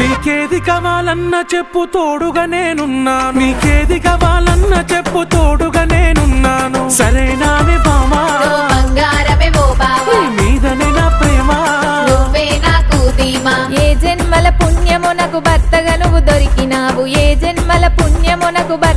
నీకేది కావాలన్న చెప్పు తోడుగా నేనున్నాను. నీకేది కావాలన్న చెప్పు తోడుగా నేనున్నాను. సరేనానే బామా మీదనే నా ప్రేమ. ఏ జన్మల పుణ్యము నాకు భర్తగా నువ్వు దొరికినావు? ఏ జన్మల పుణ్యము నాకు భర్త